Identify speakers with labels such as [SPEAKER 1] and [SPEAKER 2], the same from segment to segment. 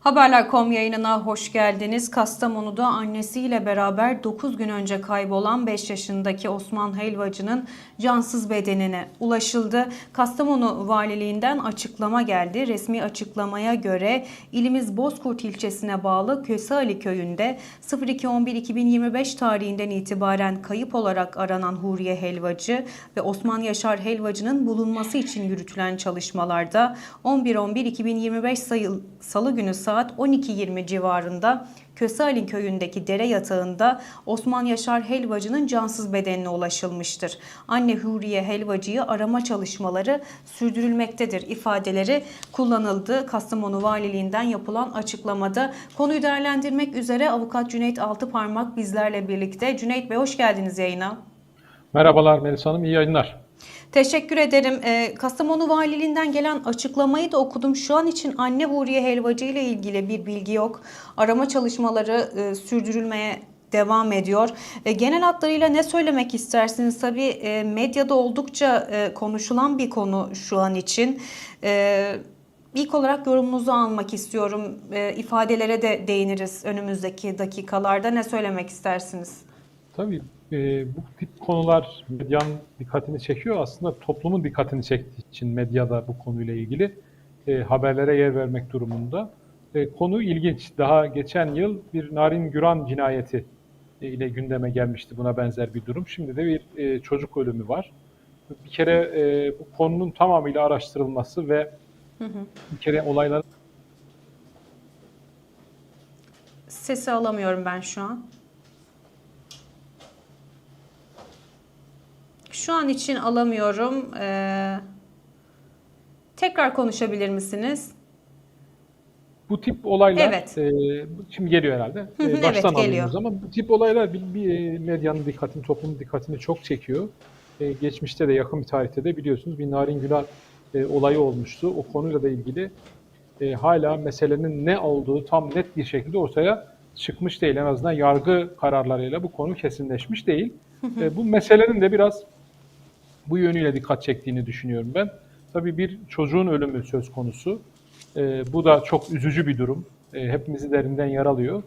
[SPEAKER 1] Haberler.com yayınına hoş geldiniz. Kastamonu'da annesiyle beraber 9 gün önce kaybolan 5 yaşındaki Osman Helvacı'nın cansız bedenine ulaşıldı. Kastamonu Valiliğinden açıklama geldi. Resmi açıklamaya göre ilimiz Bozkurt ilçesine bağlı Köseali köyünde 02.11.2025 tarihinden itibaren kayıp olarak aranan Huriye Helvacı ve Osman Yaşar Helvacı'nın bulunması için yürütülen çalışmalarda 11.11.2025 sayı- salı günü saat 12.20 civarında Kösealin köyündeki dere yatağında Osman Yaşar Helvacı'nın cansız bedenine ulaşılmıştır. Anne Huriye Helvacı'yı arama çalışmaları sürdürülmektedir ifadeleri kullanıldı. Kastamonu Valiliğinden yapılan açıklamada konuyu değerlendirmek üzere avukat Cüneyt Altıparmak bizlerle birlikte. Cüneyt Bey hoş geldiniz yayına.
[SPEAKER 2] Merhabalar Melisa Hanım, iyi yayınlar.
[SPEAKER 1] Teşekkür ederim. Ee, Kastamonu Valiliğinden gelen açıklamayı da okudum. Şu an için anne Huriye Helvacı ile ilgili bir bilgi yok. Arama çalışmaları e, sürdürülmeye devam ediyor. E, genel hatlarıyla ne söylemek istersiniz? Tabii e, medyada oldukça e, konuşulan bir konu şu an için. E, ilk olarak yorumunuzu almak istiyorum. E, ifadelere de değiniriz önümüzdeki dakikalarda. Ne söylemek istersiniz?
[SPEAKER 2] Tabii e, bu tip konular medyanın dikkatini çekiyor. Aslında toplumun dikkatini çektiği için medyada bu konuyla ilgili e, haberlere yer vermek durumunda. E, konu ilginç. Daha geçen yıl bir Narin Güran cinayeti e, ile gündeme gelmişti buna benzer bir durum. Şimdi de bir e, çocuk ölümü var. Bir kere e, bu konunun tamamıyla araştırılması ve bir kere olayların
[SPEAKER 1] Sesi alamıyorum ben şu an. Şu an için alamıyorum. Ee, tekrar konuşabilir misiniz?
[SPEAKER 2] Bu tip olaylar,
[SPEAKER 1] Evet.
[SPEAKER 2] e, şimdi geliyor herhalde. E, baştan
[SPEAKER 1] evet, geliyor.
[SPEAKER 2] alıyoruz ama bu tip olaylar bir, bir medyanın dikkatini, toplumun dikkatini çok çekiyor. E, geçmişte de yakın bir tarihte de biliyorsunuz bir Narin Güler e, olayı olmuştu. O konuyla da ilgili e, hala meselenin ne olduğu tam net bir şekilde ortaya çıkmış değil. En azından yargı kararlarıyla bu konu kesinleşmiş değil. E, bu meselenin de biraz bu yönüyle dikkat çektiğini düşünüyorum ben. Tabii bir çocuğun ölümü söz konusu. Ee, bu da çok üzücü bir durum. Ee, hepimizi derinden yaralıyor.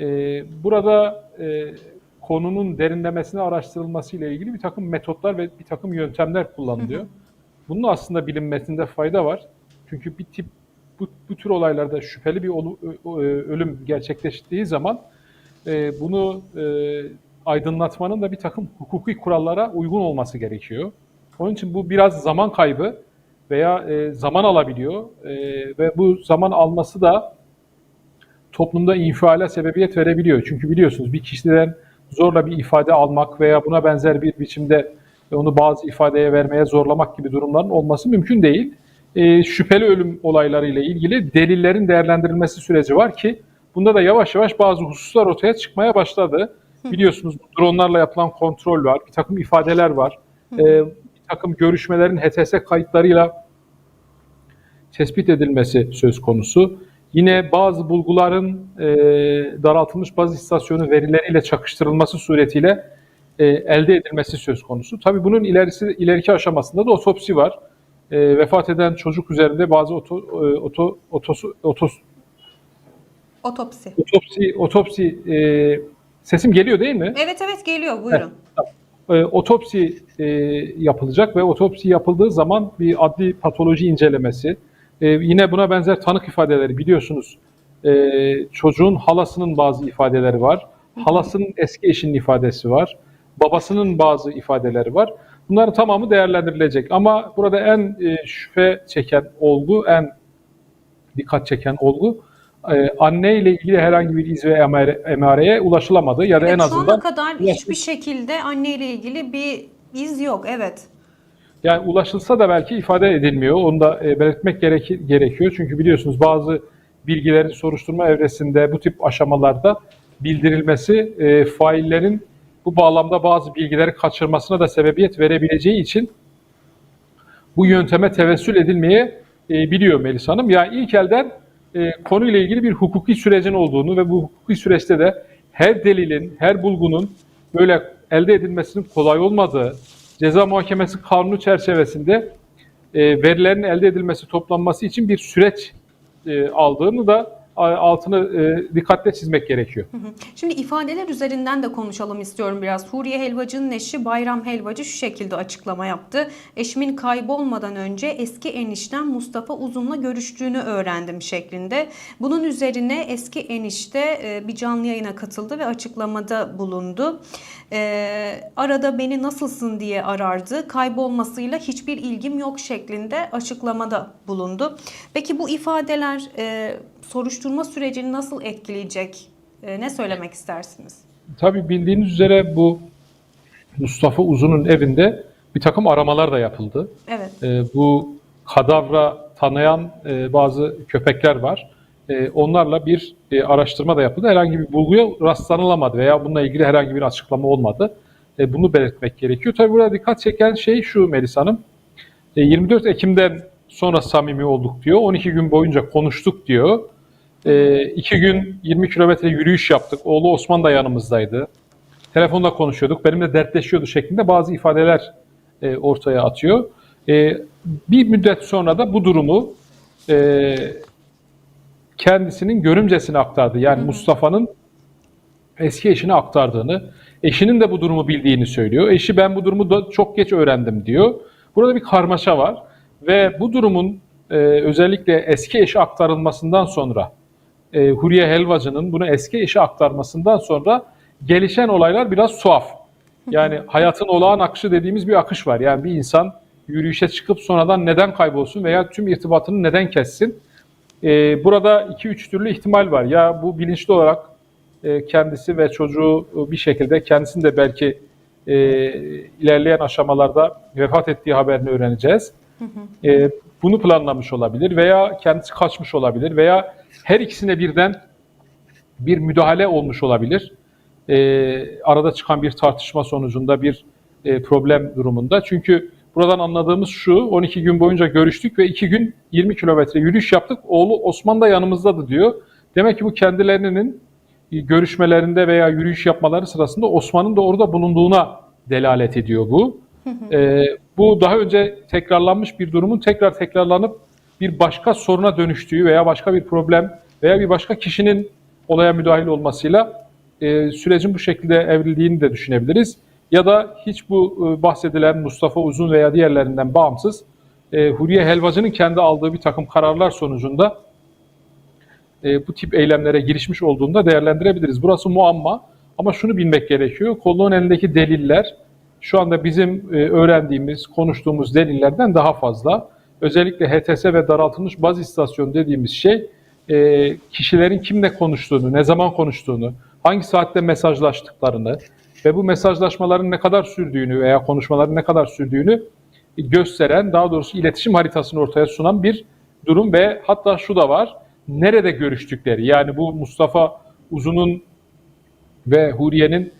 [SPEAKER 2] Ee, burada e, konunun derinlemesine araştırılması ile ilgili bir takım metotlar ve bir takım yöntemler kullanılıyor. Bunun aslında bilinmesinde fayda var. Çünkü bir tip bu, bu tür olaylarda şüpheli bir ölüm gerçekleştiği zaman e, bunu e, aydınlatmanın da bir takım hukuki kurallara uygun olması gerekiyor. Onun için bu biraz zaman kaybı veya e, zaman alabiliyor E, ve bu zaman alması da toplumda infiale sebebiyet verebiliyor. Çünkü biliyorsunuz bir kişiden zorla bir ifade almak veya buna benzer bir biçimde onu bazı ifadeye vermeye zorlamak gibi durumların olması mümkün değil. E, şüpheli ölüm olaylarıyla ilgili delillerin değerlendirilmesi süreci var ki bunda da yavaş yavaş bazı hususlar ortaya çıkmaya başladı. Biliyorsunuz bu dronlarla yapılan kontrol var, bir takım ifadeler var, e, bir takım görüşmelerin HTS kayıtlarıyla tespit edilmesi söz konusu. Yine bazı bulguların e, daraltılmış baz istasyonu verileriyle çakıştırılması suretiyle e, elde edilmesi söz konusu. Tabii bunun ilerisi ileriki aşamasında da otopsi var. E, vefat eden çocuk üzerinde bazı oto, e, oto, otosu, otos,
[SPEAKER 1] Otopsi.
[SPEAKER 2] otopsi otopsi e, sesim geliyor değil mi?
[SPEAKER 1] Evet evet geliyor buyurun.
[SPEAKER 2] e, otopsi e, yapılacak ve otopsi yapıldığı zaman bir adli patoloji incelemesi, e, yine buna benzer tanık ifadeleri biliyorsunuz. E, çocuğun halasının bazı ifadeleri var, halasının eski eşinin ifadesi var, babasının bazı ifadeleri var. Bunların tamamı değerlendirilecek ama burada en e, şüphe çeken olgu, en dikkat çeken olgu e, anne ile ilgili herhangi bir iz ve emare, emareye ulaşılamadı ya da
[SPEAKER 1] Evet,
[SPEAKER 2] en
[SPEAKER 1] şu ana
[SPEAKER 2] azından
[SPEAKER 1] kadar hiçbir şekilde anne ile ilgili bir iz yok. Evet.
[SPEAKER 2] Yani ulaşılsa da belki ifade edilmiyor. Onu da e, belirtmek gereki- gerekiyor. Çünkü biliyorsunuz bazı bilgilerin soruşturma evresinde bu tip aşamalarda bildirilmesi e, faillerin bu bağlamda bazı bilgileri kaçırmasına da sebebiyet verebileceği için bu yönteme tevessül edilmeye e, biliyor Melis Hanım. Yani ilk elden e, konuyla ilgili bir hukuki sürecin olduğunu ve bu hukuki süreçte de her delilin, her bulgunun böyle elde edilmesinin kolay olmadığı, ceza muhakemesi kanunu çerçevesinde e, verilerin elde edilmesi, toplanması için bir süreç e, aldığını da altını e, dikkatle çizmek gerekiyor.
[SPEAKER 1] Şimdi ifadeler üzerinden de konuşalım istiyorum biraz. Huriye Helvacı'nın eşi Bayram Helvacı şu şekilde açıklama yaptı. Eşimin kaybolmadan önce eski eniştem Mustafa Uzun'la görüştüğünü öğrendim şeklinde. Bunun üzerine eski enişte e, bir canlı yayına katıldı ve açıklamada bulundu. E, arada beni nasılsın diye arardı. Kaybolmasıyla hiçbir ilgim yok şeklinde açıklamada bulundu. Peki bu ifadeler soruşturma sürecini nasıl etkileyecek? E, ne söylemek istersiniz?
[SPEAKER 2] Tabii bildiğiniz üzere bu Mustafa Uzun'un evinde bir takım aramalar da yapıldı.
[SPEAKER 1] Evet.
[SPEAKER 2] E, bu kadavra tanıyan e, bazı köpekler var. E, onlarla bir e, araştırma da yapıldı. Herhangi bir bulguya rastlanılamadı veya bununla ilgili herhangi bir açıklama olmadı. E, bunu belirtmek gerekiyor. Tabii burada dikkat çeken şey şu Melis Hanım. E, 24 Ekim'den sonra samimi olduk diyor. 12 gün boyunca konuştuk diyor. E, iki gün 20 kilometre yürüyüş yaptık. Oğlu Osman da yanımızdaydı. Telefonda konuşuyorduk. Benimle dertleşiyordu şeklinde bazı ifadeler e, ortaya atıyor. E, bir müddet sonra da bu durumu e, kendisinin görümcesine aktardı. Yani Mustafa'nın eski eşine aktardığını, eşinin de bu durumu bildiğini söylüyor. Eşi ben bu durumu da çok geç öğrendim diyor. Burada bir karmaşa var ve bu durumun e, özellikle eski eşi aktarılmasından sonra e, Huriye Helvacı'nın bunu eski eşi aktarmasından sonra gelişen olaylar biraz tuhaf. Yani hayatın olağan akışı dediğimiz bir akış var. Yani bir insan yürüyüşe çıkıp sonradan neden kaybolsun veya tüm irtibatını neden kessin? E, burada iki üç türlü ihtimal var. Ya bu bilinçli olarak e, kendisi ve çocuğu bir şekilde kendisini de belki e, ilerleyen aşamalarda vefat ettiği haberini öğreneceğiz. E, bunu planlamış olabilir veya kendisi kaçmış olabilir veya her ikisine birden bir müdahale olmuş olabilir. E, arada çıkan bir tartışma sonucunda bir e, problem durumunda. Çünkü buradan anladığımız şu, 12 gün boyunca görüştük ve 2 gün 20 kilometre yürüyüş yaptık. Oğlu Osman da yanımızdadı diyor. Demek ki bu kendilerinin görüşmelerinde veya yürüyüş yapmaları sırasında Osman'ın da orada bulunduğuna delalet ediyor bu. Ee, bu daha önce tekrarlanmış bir durumun tekrar tekrarlanıp bir başka soruna dönüştüğü veya başka bir problem veya bir başka kişinin olaya müdahil olmasıyla e, sürecin bu şekilde evrildiğini de düşünebiliriz. Ya da hiç bu e, bahsedilen Mustafa Uzun veya diğerlerinden bağımsız e, Huriye Helvacı'nın kendi aldığı bir takım kararlar sonucunda e, bu tip eylemlere girişmiş olduğunda değerlendirebiliriz. Burası muamma ama şunu bilmek gerekiyor. Kolluğun elindeki deliller şu anda bizim e, öğrendiğimiz, konuştuğumuz delillerden daha fazla. Özellikle HTS ve daraltılmış baz istasyon dediğimiz şey e, kişilerin kimle konuştuğunu, ne zaman konuştuğunu, hangi saatte mesajlaştıklarını ve bu mesajlaşmaların ne kadar sürdüğünü veya konuşmaların ne kadar sürdüğünü gösteren, daha doğrusu iletişim haritasını ortaya sunan bir durum ve hatta şu da var nerede görüştükleri yani bu Mustafa Uzun'un ve Huriye'nin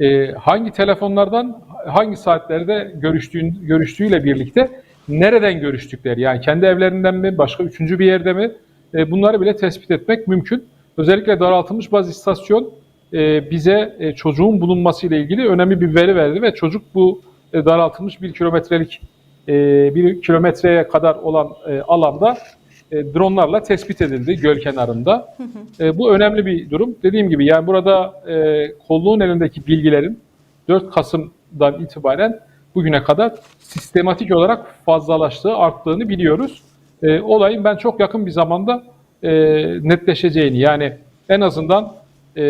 [SPEAKER 2] e, hangi telefonlardan hangi saatlerde görüştüğün, görüştüğüyle birlikte nereden görüştükleri yani kendi evlerinden mi başka üçüncü bir yerde mi e, bunları bile tespit etmek mümkün. Özellikle daraltılmış baz istasyon e, bize e, çocuğun bulunması ile ilgili önemli bir veri verdi ve çocuk bu e, daraltılmış bir kilometrelik e, bir kilometreye kadar olan e, alanda e, dronlarla tespit edildi göl kenarında. E, bu önemli bir durum. Dediğim gibi yani burada e, kolluğun elindeki bilgilerin 4 Kasım'dan itibaren bugüne kadar sistematik olarak fazlalaştığı, arttığını biliyoruz. E, olayın ben çok yakın bir zamanda e, netleşeceğini yani en azından e,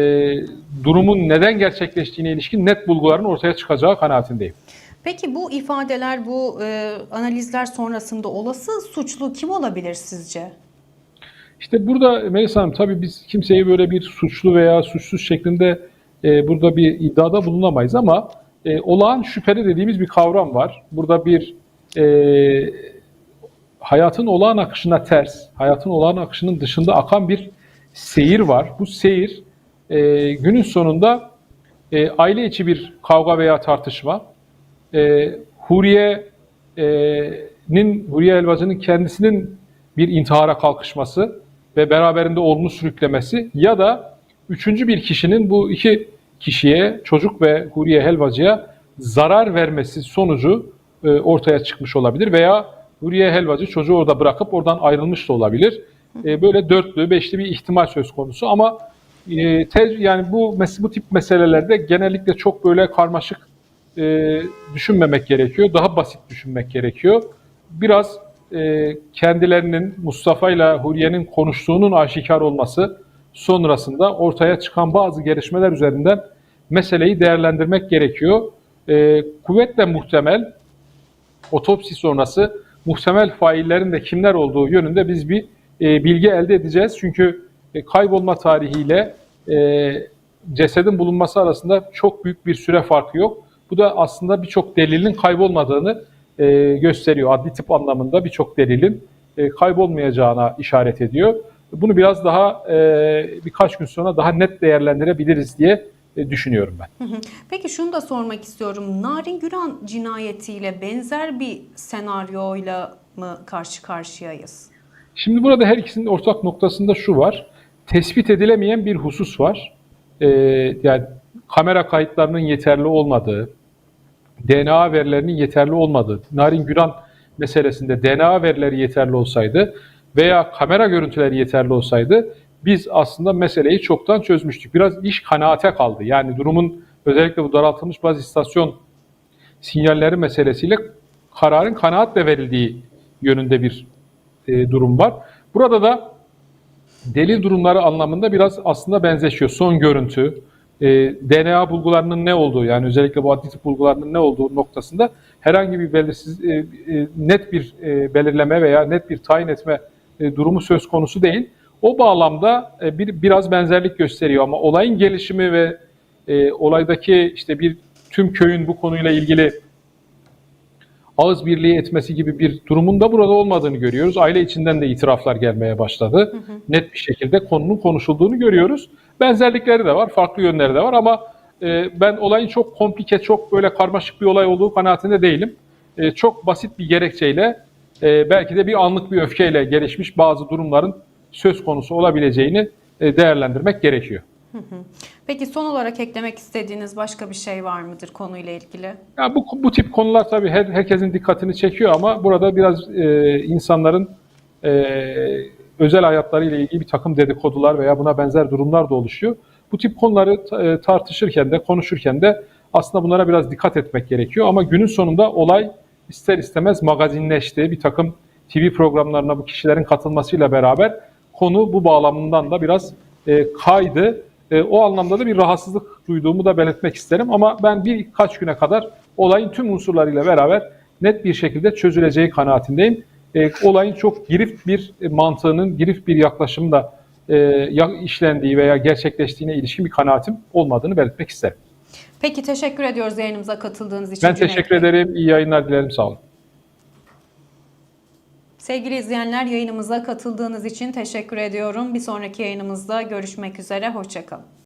[SPEAKER 2] durumun neden gerçekleştiğine ilişkin net bulguların ortaya çıkacağı kanaatindeyim.
[SPEAKER 1] Peki bu ifadeler, bu e, analizler sonrasında olası suçlu kim olabilir sizce?
[SPEAKER 2] İşte burada Melisa Hanım tabii biz kimseyi böyle bir suçlu veya suçsuz şeklinde e, burada bir iddiada bulunamayız ama e, olağan şüpheli dediğimiz bir kavram var. Burada bir e, hayatın olağan akışına ters, hayatın olağan akışının dışında akan bir seyir var. Bu seyir e, günün sonunda e, aile içi bir kavga veya tartışma, e, Huriye'nin, Huriye Elvacı'nın kendisinin bir intihara kalkışması ve beraberinde oğlunu sürüklemesi ya da üçüncü bir kişinin bu iki kişiye, çocuk ve Huriye Helvacı'ya zarar vermesi sonucu e, ortaya çıkmış olabilir veya Huriye Helvacı çocuğu orada bırakıp oradan ayrılmış da olabilir. e, böyle dörtlü, beşli bir ihtimal söz konusu ama e, te- yani bu bu tip meselelerde genellikle çok böyle karmaşık e, düşünmemek gerekiyor. Daha basit düşünmek gerekiyor. Biraz e, kendilerinin Mustafa ile Huriye'nin konuştuğunun aşikar olması sonrasında ortaya çıkan bazı gelişmeler üzerinden meseleyi değerlendirmek gerekiyor. E, kuvvetle muhtemel otopsi sonrası muhtemel faillerin de kimler olduğu yönünde biz bir e, bilgi elde edeceğiz. Çünkü e, kaybolma tarihiyle e, cesedin bulunması arasında çok büyük bir süre farkı yok. Bu da aslında birçok delilin kaybolmadığını e, gösteriyor. Adli tıp anlamında birçok delilin e, kaybolmayacağına işaret ediyor. Bunu biraz daha e, birkaç gün sonra daha net değerlendirebiliriz diye e, düşünüyorum ben.
[SPEAKER 1] Peki şunu da sormak istiyorum. Narin Güran cinayetiyle benzer bir senaryoyla mı karşı karşıyayız?
[SPEAKER 2] Şimdi burada her ikisinin ortak noktasında şu var. Tespit edilemeyen bir husus var. Ee, yani kamera kayıtlarının yeterli olmadığı, DNA verilerinin yeterli olmadığı, Narin Güran meselesinde DNA verileri yeterli olsaydı veya kamera görüntüleri yeterli olsaydı biz aslında meseleyi çoktan çözmüştük. Biraz iş kanaate kaldı. Yani durumun özellikle bu daraltılmış baz istasyon sinyalleri meselesiyle kararın kanaatle verildiği yönünde bir e, durum var. Burada da delil durumları anlamında biraz aslında benzeşiyor. Son görüntü, e, DNA bulgularının ne olduğu yani özellikle bu adli tıp bulgularının ne olduğu noktasında herhangi bir belirsiz, e, e, net bir e, belirleme veya net bir tayin etme e, durumu söz konusu değil. O bağlamda e, bir biraz benzerlik gösteriyor ama olayın gelişimi ve e, olaydaki işte bir tüm köyün bu konuyla ilgili ağız birliği etmesi gibi bir durumun da burada olmadığını görüyoruz. Aile içinden de itiraflar gelmeye başladı. Net bir şekilde konunun konuşulduğunu görüyoruz. Benzerlikleri de var, farklı yönleri de var ama e, ben olayın çok komplike, çok böyle karmaşık bir olay olduğu kanaatinde değilim. E, çok basit bir gerekçeyle, e, belki de bir anlık bir öfkeyle gelişmiş bazı durumların söz konusu olabileceğini e, değerlendirmek gerekiyor.
[SPEAKER 1] Peki son olarak eklemek istediğiniz başka bir şey var mıdır konuyla ilgili?
[SPEAKER 2] Ya bu bu tip konular tabii her, herkesin dikkatini çekiyor ama burada biraz e, insanların e, özel hayatlarıyla ilgili bir takım dedikodular veya buna benzer durumlar da oluşuyor. Bu tip konuları e, tartışırken de konuşurken de aslında bunlara biraz dikkat etmek gerekiyor ama günün sonunda olay ister istemez magazinleşti. Bir takım TV programlarına bu kişilerin katılmasıyla beraber konu bu bağlamından da biraz e, kaydı. E, o anlamda da bir rahatsızlık duyduğumu da belirtmek isterim ama ben birkaç güne kadar olayın tüm unsurlarıyla beraber net bir şekilde çözüleceği kanaatindeyim. E, olayın çok girift bir mantığının, girift bir yaklaşımda e, işlendiği veya gerçekleştiğine ilişkin bir kanaatim olmadığını belirtmek isterim.
[SPEAKER 1] Peki teşekkür ediyoruz yayınımıza katıldığınız için.
[SPEAKER 2] Ben
[SPEAKER 1] Cüneyt
[SPEAKER 2] teşekkür
[SPEAKER 1] Bey.
[SPEAKER 2] ederim. İyi yayınlar dilerim. Sağ olun.
[SPEAKER 1] Sevgili izleyenler yayınımıza katıldığınız için teşekkür ediyorum. Bir sonraki yayınımızda görüşmek üzere. Hoşçakalın.